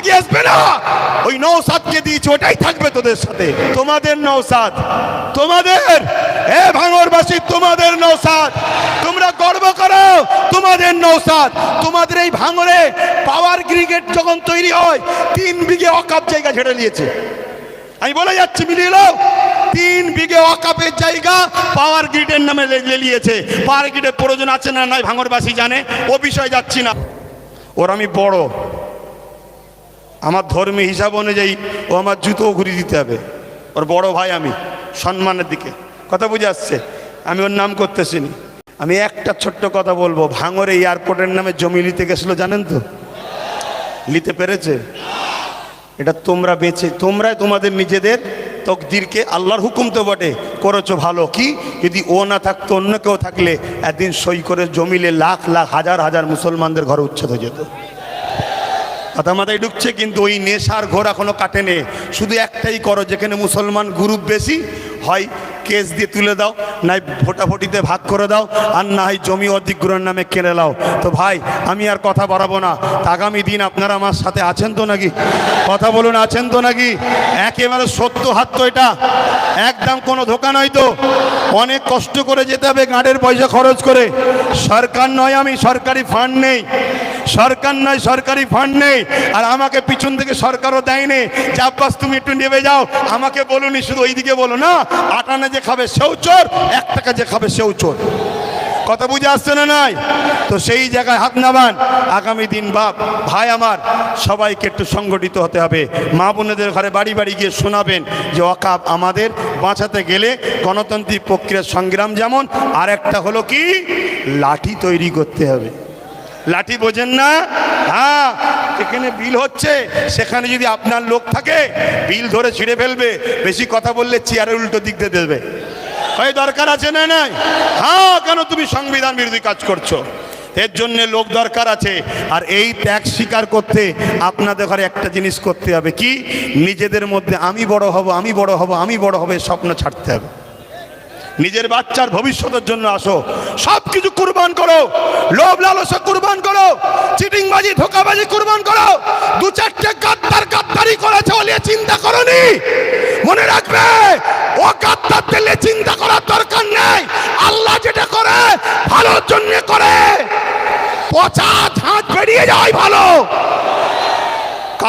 থেকে আসবে না। ওই নৌসাদকে দিয়েছে, ওটাই থাকবে তোদের সাথে। তোমাদের নৌসাদ তোমাদের। এ ভাঙরবাসী, তোমাদের নৌসাদ তোমরা গর্ব করো, তোমাদের নৌসাদ তোমাদের এই ভাঙরে পাওয়ার ক্রিকেট যখন তৈরি হয়, তিন বিঘে অকাপ জায়গা ছেড়ে নিয়েছে। আমি বলে যাচ্ছি, মিলিয়ে নাও। তিন বিঘে অকাপের জায়গা পাওয়ার গ্রিডের নামে লেলিয়েছে। পাওয়ার গ্রিডের প্রয়োজন আছে না নাই, ভাঙরবাসী জানে। ও বিষয়ে যাচ্ছি না। ওর আমি বড়। আমার ধর্মী হিসাব অনুযায়ী ও আমার জুতো ঘুরিয়ে দিতে হবে। ওর বড় ভাই আমি, সম্মানের দিকে। কথা বুঝে আসছে? আমি ওর নাম করতেছি। আমি একটা ছোট্ট কথা বলব ভাঙরে এয়ারপোর্টের নামে জমি নিতে গেছিল, জানেন তো? নিতে পেরেছে? এটা তোমরা বেঁচে, তোমরাই তোমাদের নিজেদের তকদিরকে আল্লাহর হুকুম তো বটে। করেছ ভালো। কি? যদি ও না থাকতো, অন্য কেউ থাকলে একদিন সই করে জমিলে লাখ লাখ, হাজার হাজার মুসলমানদের ঘরে উচ্ছেদ হয়ে যেত। কথা মাথায় ঢুকছে, কিন্তু ওই নেশার ঘোর কোনো কাটেনি শুধু একটাই করো, যেখানে মুসলমান গ্রুপ বেশি হয় কেস দিয়ে তুলে দাও, নাই ভোটাভুটিতে ভাগ করে দাও, আর না হয় জমি অধিগ্রহণ নামে কেড়ে দাও তো ভাই, আমি আর কথা বাড়াবো না। আগামী দিন আপনারা আমার সাথে আছেন তো নাকি? কথা বলুন, আছেন তো নাকি? একেবারে সত্য হাত তো এটা। একদম কোনো ধোকা নয় তো। অনেক কষ্ট করে যেতে হবে গাঁড়ের পয়সা খরচ করে। সরকার নয় আমি, সরকারি ফান্ড নেই। সরকার নয়, সরকারি ফান্ড নেই। আর আমাকে পিছন থেকে সরকারও দেয়নি। আব্বাস তুমি একটু নেবে যাও। আমাকে বলুনি, শুধু ওইদিকে বলো না। আটানা যে খাবে সেও চোর, এক টাকা যে খাবে সেও চোর। কথা বুঝে আসছে না নাই? তো সেই জায়গায় হাত নামান, আগামী দিন বাপ, ভাই আমার, সবাইকে একটু সংগঠিত হতে হবে। মা বোনেদের ঘরে বাড়ি বাড়ি গিয়ে শোনাবেন যে অকাপ আমাদের বাঁচাতে গেলে গণতান্ত্রিক প্রক্রিয়ার সংগ্রাম যেমন আর একটা হলো কি? লাঠি তৈরি করতে হবে। লাঠি বোঝেন না? হ্যাঁ যেখানে বিল হচ্ছে, সেখানে যদি আপনার লোক থাকে, বিল ধরে ছিঁড়ে ফেলবে, বেশি কথা বললে চেয়ারের উল্টো দিক দিয়ে দেবে। হয় দরকার আছে না নাই? হ্যাঁ কেন তুমি সংবিধান বিরোধী কাজ করছ? এর জন্য লোক দরকার আছে। আর এই ত্যাগ স্বীকার করতে আপনাদের ঘরে একটা জিনিস করতে হবে কি? নিজেদের মধ্যে আমি বড় হব, আমি বড় হব, আমি বড় হবে স্বপ্ন ছাড়তে হবে। নিজের বাচ্চার ভবিষ্যতের জন্য আসো। সব কিছু কুরবান করো। লোভ লালসা কুরবান করো। চিটিংবাজি, ধোকাবাজি কুরবান করো। দু চারটে গাদ্দার গাদ্দারি করেছে বলে চিন্তা করনি। মনে রাখবে, ও গাদ্দার দিলে চিন্তা করার দরকার নেই। আল্লাহ যেটা করে, ভালোর জন্য করে। পচা ঝাঁট বেরিয়ে যায় ভালো।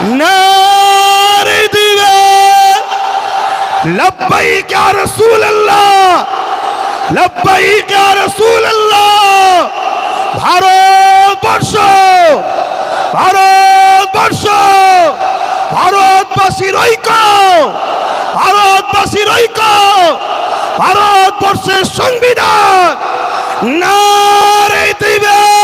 নারে দিবে। লব্বাইক ইয়া রাসূলুল্লাহ। লব্বাইক ইয়া রাসূলুল্লাহ। ভারতবর্ষ। ভারতবর্ষ। ভারতবাসীর ঐক্য। ভারতবাসীর ঐক্য। ভারতবর্ষের সংবিধান নারে দিবে।